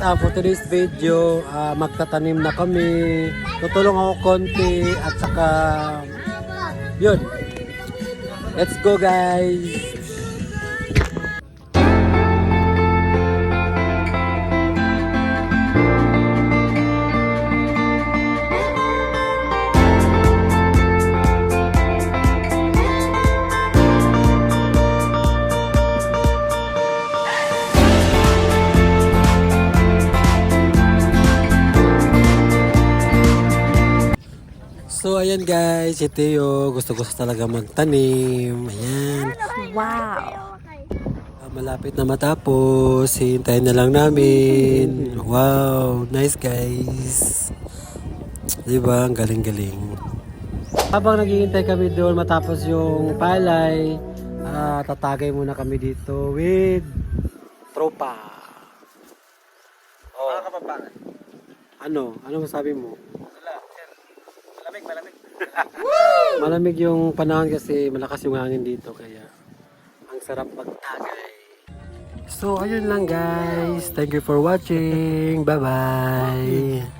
uh, for today's video, ah, magtatanim na kami. Tutulong ako konti at saka yun. Let's go guys! So ayan guys, si Teo gusto gusto talaga magtanim. Ayan. Wow. Ah, malapit na matapos. Hintayin na lang namin. Wow, nice guys. Diba? Ang galing-galing. Habang naghihintay kami doon matapos yung palay, ah, tatagay muna kami dito with tropa. Oh. Mga kapampangan. Ano? Ano masabi mo? Malamig, malamig. Malamig yung panahon kasi malakas yung hangin dito kaya ang sarap magtagay. So ayun lang guys. Thank you for watching. Bye bye.